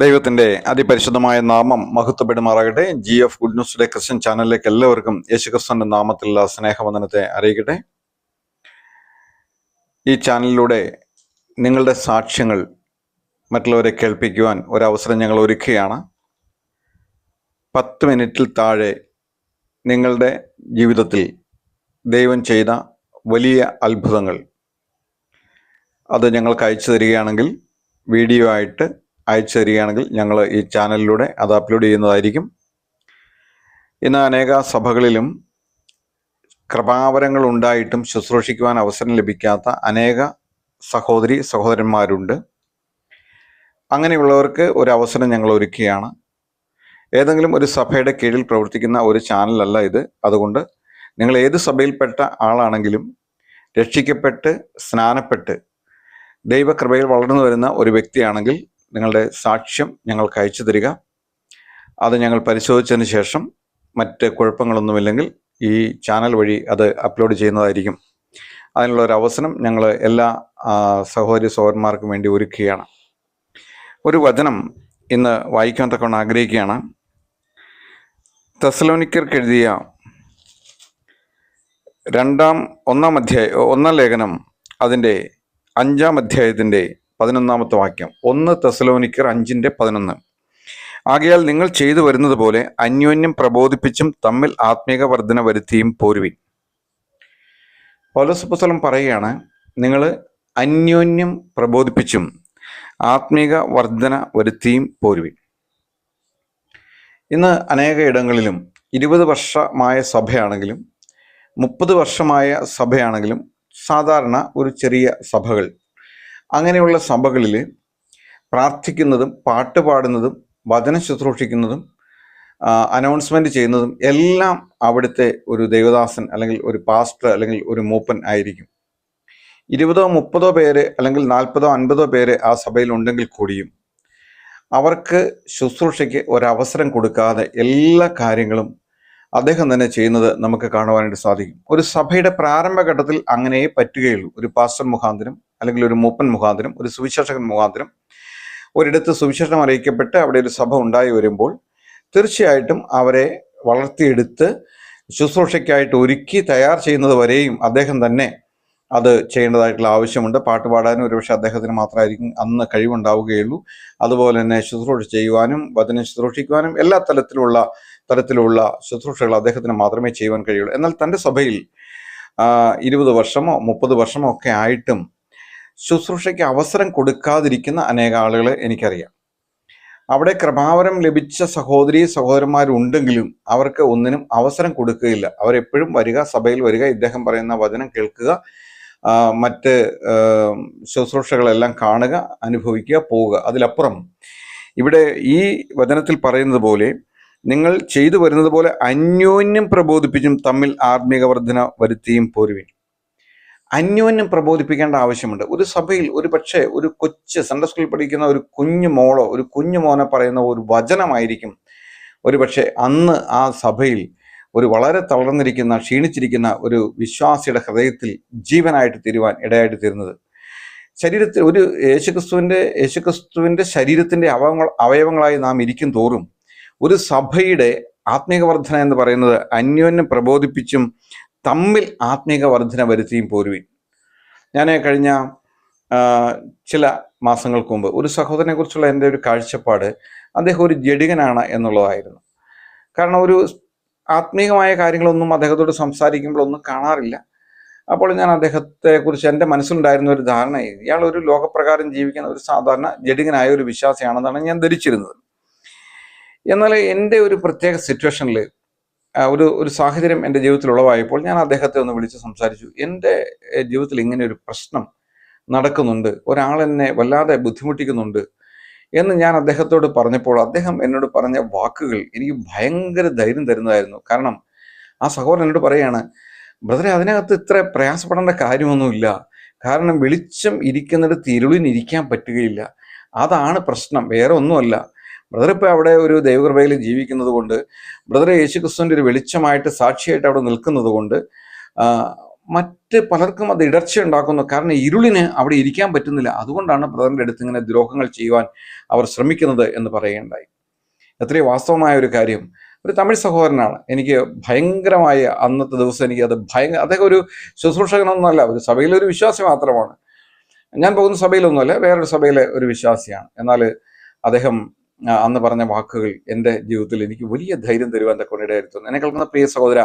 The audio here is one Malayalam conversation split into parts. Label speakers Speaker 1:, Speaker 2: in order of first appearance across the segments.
Speaker 1: ദൈവത്തിന്റെ അതിപരിശുദ്ധമായ നാമം മഹത്വപ്പെടുമാറാകട്ടെ. ജി എഫ് ഗുഡ് ന്യൂസിലെ ക്രിസ്ത്യൻ ചാനലിലേക്ക് എല്ലാവർക്കും യേശുക്രിസ്തുവിന്റെ നാമത്തിലുള്ള സ്നേഹവന്ദനത്തെ അറിയിക്കട്ടെ. ഈ ചാനലിലൂടെ നിങ്ങളുടെ സാക്ഷ്യങ്ങൾ മറ്റുള്ളവരെ കേൾപ്പിക്കുവാൻ ഒരവസരം ഞങ്ങൾ ഒരുക്കുകയാണ്. പത്ത് മിനിറ്റിൽ താഴെ നിങ്ങളുടെ ജീവിതത്തിൽ ദൈവം ചെയ്ത വലിയ അത്ഭുതങ്ങൾ അത് ഞങ്ങൾക്ക് അയച്ചു തരികയാണെങ്കിൽ വീഡിയോ ആയിട്ട് അയച്ചു തരികയാണെങ്കിൽ ഞങ്ങൾ ഈ ചാനലിലൂടെ അത് അപ്ലോഡ് ചെയ്യുന്നതായിരിക്കും. ഇന്ന് അനേക സഭകളിലും കൃപാവരങ്ങൾ ഉണ്ടായിട്ടും ശുശ്രൂഷിക്കുവാൻ അവസരം ലഭിക്കാത്ത അനേക സഹോദരി സഹോദരന്മാരുണ്ട്. അങ്ങനെയുള്ളവർക്ക് ഒരു അവസരം ഞങ്ങൾ ഒരുക്കുകയാണ്. ഏതെങ്കിലും ഒരു സഭയുടെ കീഴിൽ പ്രവർത്തിക്കുന്ന ഒരു ചാനലല്ല ഇത്. അതുകൊണ്ട് നിങ്ങൾ ഏത് സഭയിൽപ്പെട്ട ആളാണെങ്കിലും രക്ഷിക്കപ്പെട്ട് സ്നാനപ്പെട്ട് ദൈവകൃപയിൽ വളർന്നു വരുന്ന ഒരു വ്യക്തിയാണെങ്കിൽ നിങ്ങളുടെ സാക്ഷ്യം ഞങ്ങൾക്ക് അയച്ചു തരിക. അത് ഞങ്ങൾ പരിശോധിച്ചതിന് ശേഷം മറ്റ് കുഴപ്പങ്ങളൊന്നുമില്ലെങ്കിൽ ഈ ചാനൽ വഴി അത് അപ്ലോഡ് ചെയ്യുന്നതായിരിക്കും. അതിനുള്ള ഒരു അവസരം ഞങ്ങൾ എല്ലാ സഹോദരി സഹോദരന്മാർക്കും വേണ്ടി ഒരുക്കുകയാണ്. ഒരു വചനം ഇന്ന് വായിക്കാൻ തക്കവണ്ണം ആഗ്രഹിക്കുകയാണ്. തെസലോനിക്കർക്ക് എഴുതിയ രണ്ടാം ഒന്നാം അധ്യായ ഒന്നാം ലേഖനം അതിന്റെ അഞ്ചാം അധ്യായത്തിന്റെ പതിനൊന്നാമത്തെ വാക്യം. ഒന്ന് തെസലോനിക്കർ അഞ്ചിന്റെ പതിനൊന്ന്. ആകയാൽ നിങ്ങൾ ചെയ്തു വരുന്നത് പോലെ അന്യോന്യം പ്രബോധിപ്പിച്ചും തമ്മിൽ ആത്മീക വർധന വരുത്തിയും പോരുവിൻ. പൗലോസപ്പസ്വലം പറയുകയാണ് നിങ്ങൾ അന്യോന്യം പ്രബോധിപ്പിച്ചും ആത്മീക വർധന വരുത്തിയും പോരുവിൻ. ഇന്ന് അനേക ഇടങ്ങളിലും ഇരുപത് വർഷമായ സഭയാണെങ്കിലും മുപ്പത് വർഷമായ സഭയാണെങ്കിലും സാധാരണ ഒരു ചെറിയ സഭകൾ അങ്ങനെയുള്ള സഭകളിൽ പ്രാർത്ഥിക്കുന്നതും പാട്ട് പാടുന്നതും വചന ശുശ്രൂഷിക്കുന്നതും അനൗൺസ്മെന്റ് ചെയ്യുന്നതും എല്ലാം അവിടുത്തെ ഒരു ദേവദാസൻ അല്ലെങ്കിൽ ഒരു പാസ്റ്റർ അല്ലെങ്കിൽ ഒരു മൂപ്പൻ ആയിരിക്കും. ഇരുപതോ മുപ്പതോ പേര് അല്ലെങ്കിൽ നാൽപ്പതോ അൻപതോ പേര് ആ സഭയിൽ ഉണ്ടെങ്കിൽ കൂടിയും അവർക്ക് ശുശ്രൂഷയ്ക്ക് ഒരവസരം കൊടുക്കാതെ എല്ലാ കാര്യങ്ങളും അദ്ദേഹം തന്നെ ചെയ്യുന്നത് നമുക്ക് കാണുവാനായിട്ട് സാധിക്കും. ഒരു സഭയുടെ പ്രാരംഭഘട്ടത്തിൽ അങ്ങനെയേ പറ്റുകയുള്ളൂ. ഒരു പാസ്റ്റർ മുഖാന്തരം അല്ലെങ്കിൽ ഒരു മൂപ്പൻ മുഖാന്തരം ഒരു സുവിശേഷകൻ മുഖാന്തരം ഒരിടത്ത് സുവിശേഷം അറിയിക്കപ്പെട്ട് അവിടെ ഒരു സഭ ഉണ്ടായി വരുമ്പോൾ തീർച്ചയായിട്ടും അവരെ വളർത്തിയെടുത്ത് ശുശ്രൂഷയ്ക്കായിട്ട് ഒരുക്കി തയ്യാർ ചെയ്യുന്നത് വരെയും അദ്ദേഹം തന്നെ അത് ചെയ്യേണ്ടതായിട്ടുള്ള ആവശ്യമുണ്ട്. പാട്ട് പാടാനും ഒരുപക്ഷെ അദ്ദേഹത്തിന് മാത്രമായിരിക്കും അന്ന് കഴിവുണ്ടാവുകയുള്ളൂ. അതുപോലെ തന്നെ ശുശ്രൂഷ ചെയ്യുവാനും വചനം ശുശ്രൂഷിക്കുവാനും എല്ലാ തലത്തിലുള്ള തരത്തിലുള്ള ശുശ്രൂഷകൾ അദ്ദേഹത്തിന് മാത്രമേ ചെയ്യുവാൻ കഴിയുള്ളൂ. എന്നാൽ തന്റെ സഭയിൽ ഇരുപത് വർഷമോ മുപ്പത് വർഷമോ ഒക്കെ ആയിട്ടും ശുശ്രൂഷയ്ക്ക് അവസരം കൊടുക്കാതിരിക്കുന്ന അനേക ആളുകളെ എനിക്കറിയാം. അവിടെ കൃപാവരം ലഭിച്ച സഹോദരി സഹോദരന്മാരുണ്ടെങ്കിലും അവർക്ക് ഒന്നിനും അവസരം കൊടുക്കുകയില്ല. അവരെപ്പോഴും വരിക സഭയിൽ വരിക ഇദ്ദേഹം പറയുന്ന വചനം കേൾക്കുക മറ്റ് ശുശ്രൂഷകളെല്ലാം കാണുക അനുഭവിക്കുക പോവുക. അതിലപ്പുറം ഇവിടെ ഈ വചനത്തിൽ പറയുന്നത് പോലെ നിങ്ങൾ ചെയ്തു വരുന്നത് പോലെ അന്യോന്യം പ്രബോധിപ്പിച്ചും തമ്മിൽ ആത്മീക വർധന വരുത്തിയും പോരുവിൻ. അന്യോന്യം പ്രബോധിപ്പിക്കേണ്ട ആവശ്യമുണ്ട്. ഒരു സഭയിൽ ഒരു പക്ഷേ ഒരു കൊച്ച് സെൻട്രൽ സ്കൂളിൽ പഠിക്കുന്ന ഒരു കുഞ്ഞു മോളോ ഒരു കുഞ്ഞു മോനെ പറയുന്ന ഒരു വചനമായിരിക്കും. ഒരു പക്ഷേ അന്ന് ആ സഭയിൽ ഒരു വളരെ തളർന്നിരിക്കുന്ന ക്ഷീണിച്ചിരിക്കുന്ന ഒരു വിശ്വാസിയുടെ ഹൃദയത്തിൽ ജീവനായിട്ട് തീരുവാൻ ഇടയായിട്ട് തീരുന്നത്. ശരീരത്തിൽ ഒരു യേശുക്രിസ്തുവിന്റെ യേശുക്രിസ്തുവിന്റെ ശരീരത്തിന്റെ അവയവങ്ങൾ അവയവങ്ങളായി നാം ഇരിക്കും തോറും ഒരു സഭയുടെ ആത്മീക വർധന എന്ന് പറയുന്നത് അന്യോന്യം പ്രബോധിപ്പിച്ചും തമ്മിൽ ആത്മീക വർധന വരുത്തിയും പോരുവിൻ. ഞാൻ കഴിഞ്ഞ ചില മാസങ്ങൾക്ക് മുമ്പ് ഒരു സഹോദരനെ കുറിച്ചുള്ള എന്റെ ഒരു കാഴ്ചപ്പാട് അദ്ദേഹം ഒരു ജഡികനാണ് എന്നുള്ളതായിരുന്നു. കാരണം ഒരു ആത്മീയമായ കാര്യങ്ങളൊന്നും അദ്ദേഹത്തോട് സംസാരിക്കുമ്പോഴൊന്നും കാണാറില്ല. അപ്പോൾ ഞാൻ അദ്ദേഹത്തെക്കുറിച്ച് എന്റെ മനസ്സിലുണ്ടായിരുന്ന ഒരു ധാരണ ഇയാൾ ഒരു ലോകപ്രകാരം ജീവിക്കുന്ന ഒരു സാധാരണ ജഡികനായ ഒരു വിശ്വാസിയാണെന്നാണ് ഞാൻ ധരിച്ചിരുന്നത്. എന്നാൽ എന്റെ ഒരു പ്രത്യേക സിറ്റുവേഷനിൽ ഒരു ഒരു സാഹചര്യം എന്റെ ജീവിതത്തിൽ ഉളവായപ്പോൾ ഞാൻ അദ്ദേഹത്തെ ഒന്ന് വിളിച്ച് സംസാരിച്ചു. എന്റെ ജീവിതത്തിൽ ഇങ്ങനെ ഒരു പ്രശ്നം നടക്കുന്നുണ്ട്. ഒരാളെന്നെ വല്ലാതെ ബുദ്ധിമുട്ടിക്കുന്നുണ്ട് എന്ന് ഞാൻ അദ്ദേഹത്തോട് പറഞ്ഞപ്പോൾ അദ്ദേഹം എന്നോട് പറഞ്ഞ വാക്കുകൾ എനിക്ക് ഭയങ്കര ധൈര്യം തരുന്നതായിരുന്നു. കാരണം ആ സഹോദരൻ എന്നോട് പറയാണ് ബ്രദറെ അതിനകത്ത് ഇത്ര പ്രയാസപ്പെടേണ്ട കാര്യമൊന്നുമില്ല. കാരണം വെളിച്ചം ഇരിക്കുന്നിടത്ത് ഇരുളിനിരിക്കാൻ പറ്റുകയില്ല. അതാണ് പ്രശ്നം. വേറെ ഒന്നുമല്ല. ബ്രദർ ഇപ്പോൾ അവിടെ ഒരു ദൈവകൃപയിൽ ജീവിക്കുന്നത് കൊണ്ട് ബ്രദർ യേശുക്രിസ്തുവിന്റെ ഒരു വെളിച്ചമായിട്ട് സാക്ഷിയായിട്ട് അവിടെ നിൽക്കുന്നത് കൊണ്ട് മറ്റ് പലർക്കും അത് ഇടർച്ച ഉണ്ടാക്കുന്നു. കാരണം ഇരുളിന് അവിടെ ഇരിക്കാൻ പറ്റുന്നില്ല. അതുകൊണ്ടാണ് ബ്രദറിന്റെ അടുത്ത് ഇങ്ങനെ ദ്രോഹങ്ങൾ ചെയ്യുവാൻ അവർ ശ്രമിക്കുന്നത് എന്ന് പറയുകയുണ്ടായി. എത്രയോ വാസ്തവമായ ഒരു കാര്യം. ഒരു തമിഴ് സഹോദരനാണ്. എനിക്ക് ഭയങ്കരമായ അന്നത്തെ ദിവസം എനിക്ക് അത് ഭയങ്കര അദ്ദേഹം ഒരു ശുശ്രൂഷകനൊന്നുമല്ല. ഒരു സഭയിലെ ഒരു വിശ്വാസി മാത്രമാണ്. ഞാൻ പോകുന്ന സഭയിലൊന്നുമല്ല. വേറൊരു സഭയിലെ ഒരു വിശ്വാസിയാണ്. എന്നാൽ അദ്ദേഹം അന്ന് പറഞ്ഞ വാക്കുകൾ എന്റെ ജീവിതത്തിൽ എനിക്ക് വലിയ ധൈര്യം തരുവാൻ തക്ക ഇടയായിരുന്നു എന്നെ കേൾക്കുന്ന പ്രിയ സഹോദര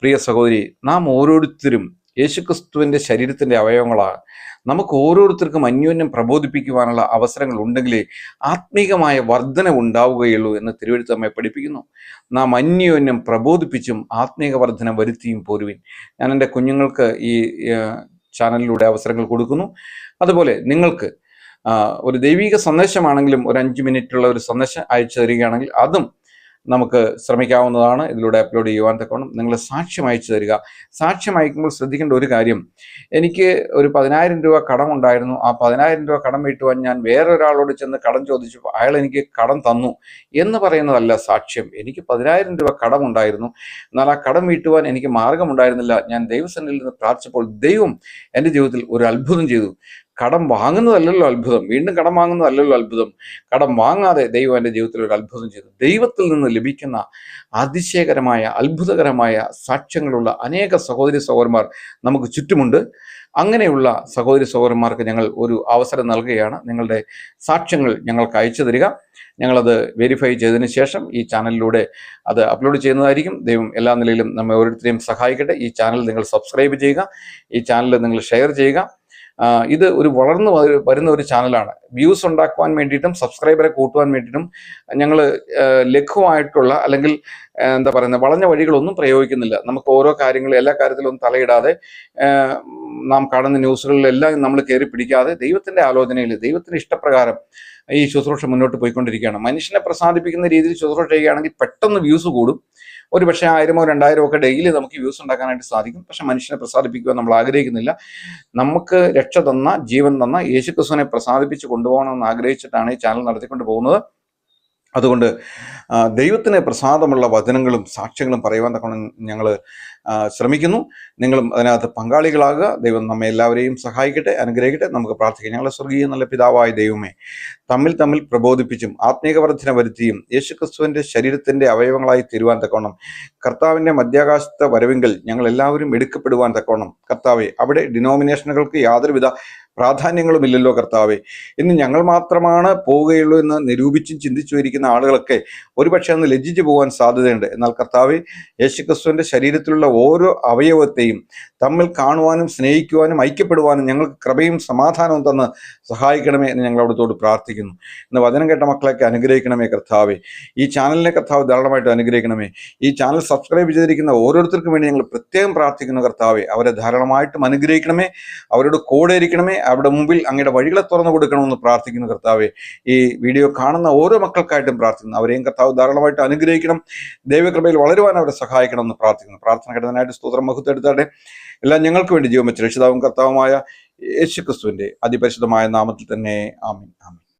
Speaker 1: പ്രിയ സഹോദരി നാം ഓരോരുത്തരും യേശുക്രിസ്തുവിന്റെ ശരീരത്തിന്റെ അവയവങ്ങളാണ്. നമുക്ക് ഓരോരുത്തർക്കും അന്യോന്യം പ്രബോധിപ്പിക്കുവാനുള്ള അവസരങ്ങൾ ഉണ്ടെങ്കിലേ ആത്മീകമായ വർധന ഉണ്ടാവുകയുള്ളൂ എന്ന് തിരുവഴുത്ത് പഠിപ്പിക്കുന്നു. നാം അന്യോന്യം പ്രബോധിപ്പിച്ചും ആത്മീക വർധന വരുത്തിയും പോരുവിൻ. ഞാൻ എന്റെ കുഞ്ഞുങ്ങൾക്ക് ഈ ചാനലിലൂടെ അവസരങ്ങൾ കൊടുക്കുന്നു. അതുപോലെ നിങ്ങൾക്ക് ഒരു ദൈവിക സന്ദേശമാണെങ്കിലും ഒരു അഞ്ച് മിനിറ്റുള്ള ഒരു സന്ദേശം അയച്ചു തരികയാണെങ്കിൽ അതും നമുക്ക് ശ്രമിക്കാവുന്നതാണ്. ഇതിലൂടെ അപ്ലോഡ് ചെയ്യുവാൻ തക്കോണം നിങ്ങൾ സാക്ഷ്യം അയച്ചു തരിക. സാക്ഷ്യം അയക്കുമ്പോൾ ശ്രദ്ധിക്കേണ്ട ഒരു കാര്യം എനിക്ക് ഒരു പതിനായിരം രൂപ കടം ഉണ്ടായിരുന്നു. ആ പതിനായിരം രൂപ കടം വീട്ടുവാൻ ഞാൻ വേറൊരാളോട് ചെന്ന് കടം ചോദിച്ചു അയാൾ എനിക്ക് കടം തന്നു എന്ന് പറയുന്നതല്ല സാക്ഷ്യം. എനിക്ക് പതിനായിരം രൂപ കടം ഉണ്ടായിരുന്നു. എന്നാൽ ആ കടം വീട്ടുവാൻ എനിക്ക് മാർഗമുണ്ടായിരുന്നില്ല. ഞാൻ ദൈവസന്നിൽ നിന്ന് പ്രാർത്ഥിച്ചപ്പോൾ ദൈവം എന്റെ ജീവിതത്തിൽ ഒരു അത്ഭുതം ചെയ്തു. കടം വാങ്ങുന്നതല്ലല്ലോ അത്ഭുതം. വീണ്ടും കടം വാങ്ങുന്നതല്ലല്ലോ അത്ഭുതം. കടം വാങ്ങാതെ ദൈവം എന്റെ ജീവിതത്തിൽ ഒരു അത്ഭുതം ചെയ്തു. ദൈവത്തിൽ നിന്ന് ലഭിക്കുന്ന അതിശയകരമായ അത്ഭുതകരമായ സാക്ഷ്യങ്ങളുള്ള അനേക സഹോദരി സഹോദരന്മാർ നമുക്ക് ചുറ്റുമുണ്ട്. അങ്ങനെയുള്ള സഹോദരി സഹോദരന്മാർക്ക് ഞങ്ങൾ ഒരു അവസരം നൽകുകയാണ്. നിങ്ങളുടെ സാക്ഷ്യങ്ങൾ ഞങ്ങൾക്ക് അയച്ചു തരിക. ഞങ്ങളത് വെരിഫൈ ചെയ്തതിന് ശേഷം ഈ ചാനലിലൂടെ അത് അപ്ലോഡ് ചെയ്യുന്നതായിരിക്കും. ദൈവം എല്ലാ നിലയിലും നമ്മെ ഓരോരുത്തരെയും സഹായിക്കട്ടെ. ഈ ചാനൽ നിങ്ങൾ സബ്സ്ക്രൈബ് ചെയ്യുക. ഈ ചാനൽ നിങ്ങൾ ഷെയർ ചെയ്യുക. ഇത് ഒരു വളർന്നു വരുന്ന ഒരു ചാനലാണ്. വ്യൂസ് ഉണ്ടാക്കുവാൻ വേണ്ടിയിട്ടും സബ്സ്ക്രൈബറെ കൂട്ടുവാൻ വേണ്ടിയിട്ടും ഞങ്ങൾ ലഘുവായിട്ടുള്ള അല്ലെങ്കിൽ എന്താ പറയുന്നത് വളഞ്ഞ വഴികളൊന്നും പ്രയോഗിക്കുന്നില്ല. നമുക്ക് ഓരോ കാര്യങ്ങളും എല്ലാ കാര്യത്തിലും തലയിടാതെ നാം കാണുന്ന ന്യൂസുകളിലെല്ലാം നമ്മൾ കയറി പിടിക്കാതെ ദൈവത്തിന്റെ ആലോചനയിൽ ദൈവത്തിന്റെ ഇഷ്ടപ്രകാരം ഈ ശുശ്രൂഷ മുന്നോട്ട് പോയിക്കൊണ്ടിരിക്കുകയാണ്. മനുഷ്യനെ പ്രസാദിപ്പിക്കുന്ന രീതിയിൽ ശുശ്രൂഷ ചെയ്യുകയാണെങ്കിൽ പെട്ടെന്ന് വ്യൂസ് കൂടും. ഒരു പക്ഷേ ആയിരമോ രണ്ടായിരമോ ഒക്കെ ഡെയിലി നമുക്ക് വ്യൂസ് ഉണ്ടാക്കാനായിട്ട് സാധിക്കും. പക്ഷെ മനുഷ്യനെ പ്രസാദിപ്പിക്കുവാൻ നമ്മൾ ആഗ്രഹിക്കുന്നില്ല. നമുക്ക് രക്ഷ തന്ന ജീവൻ തന്ന യേശുക്രിസ്തുവിനെ പ്രസാദിപ്പിച്ച് കൊണ്ടുപോകണമെന്ന് ആഗ്രഹിച്ചിട്ടാണ് ഈ ചാനൽ നടത്തിക്കൊണ്ട് പോകുന്നത്. അതുകൊണ്ട് ദൈവത്തിന് പ്രസാദമുള്ള വചനങ്ങളും സാക്ഷ്യങ്ങളും പറയുവാൻ തക്കണം ഞങ്ങൾ ശ്രമിക്കുന്നു. നിങ്ങളും അതിനകത്ത് പങ്കാളികളാകുക. ദൈവം നമ്മെ എല്ലാവരെയും സഹായിക്കട്ടെ അനുഗ്രഹിക്കട്ടെ. നമുക്ക് പ്രാർത്ഥിക്കാം. ഞങ്ങളെ സ്വർഗീയ നല്ല പിതാവായ ദൈവമേ തമ്മിൽ തമ്മിൽ പ്രബോധിപ്പിച്ചും ആത്മീക വർധന വരുത്തിയും യേശുക്രിസ്തുവിന്റെ ശരീരത്തിന്റെ അവയവങ്ങളായി തീരുവാൻ തക്കോണം കർത്താവിന്റെ മധ്യാകാശത്തെ വരവെങ്കിൽ ഞങ്ങൾ എല്ലാവരും എടുക്കപ്പെടുവാൻ തക്കോണം കർത്താവെ അവിടെ ഡിനോമിനേഷനുകൾക്ക് യാതൊരുവിധ പ്രാധാന്യങ്ങളും ഇല്ലല്ലോ കർത്താവെ. ഇന്ന് ഞങ്ങൾ മാത്രമാണ് പോവുകയുള്ളൂ എന്ന് നിരൂപിച്ചും ചിന്തിച്ചു ഇരിക്കുന്ന ആളുകളൊക്കെ ഒരുപക്ഷെ അന്ന് ലജ്ജിച്ചു പോകാൻ സാധ്യതയുണ്ട്. എന്നാൽ കർത്താവെ യേശുക്രിസ്തുവിന്റെ ശരീരത്തിലുള്ള ഓരോ അവയവത്തെയും തമ്മിൽ കാണുവാനും സ്നേഹിക്കുവാനും ഐക്യപ്പെടുവാനും ഞങ്ങൾക്ക് കൃപയും സമാധാനവും തന്ന് സഹായിക്കണമേ എന്ന് ഞങ്ങൾ അവിടുത്തോട് പ്രാർത്ഥിക്കുന്നു. ഇന്ന് വചനം കേട്ട മക്കളെയൊക്കെ അനുഗ്രഹിക്കണമേ കർത്താവേ. ഈ ചാനലിനെ കർത്താവ് ധാരാളമായിട്ട് അനുഗ്രഹിക്കണമേ. ഈ ചാനൽ സബ്സ്ക്രൈബ് ചെയ്തിരിക്കുന്ന ഓരോരുത്തർക്കും വേണ്ടി ഞങ്ങൾ പ്രത്യേകം പ്രാർത്ഥിക്കുന്നു കർത്താവെ. അവരെ ധാരാളമായിട്ടും അനുഗ്രഹിക്കണമേ. അവരോട് കൂടെ ഇരിക്കണമേ. അവരുടെ മുമ്പിൽ അങ്ങയുടെ വഴികളെ തുറന്നു കൊടുക്കണമെന്ന് പ്രാർത്ഥിക്കുന്നു കർത്താവെ. ഈ വീഡിയോ കാണുന്ന ഓരോ മക്കൾക്കായിട്ടും പ്രാർത്ഥിക്കുന്നു. അവരെയും കർത്താവ് ധാരാളമായിട്ട് അനുഗ്രഹിക്കണം. ദൈവകൃപയിൽ വളരുവാൻ അവരെ സഹായിക്കണം എന്ന് പ്രാർത്ഥിക്കുന്നു. പ്രാർത്ഥന കേട്ടതിനായിട്ട് സ്തോത്രം മഹത്വെടുത്താടെ എല്ലാം ഞങ്ങൾക്ക് വേണ്ടി ജീവൻ വെച്ച രക്ഷിതാവും കർത്താവുമായ യേശു ക്രിസ്തുവിന്റെ അതിപരിശുദ്ധമായ നാമത്തിൽ തന്നെ ആമീൻ ആമീൻ.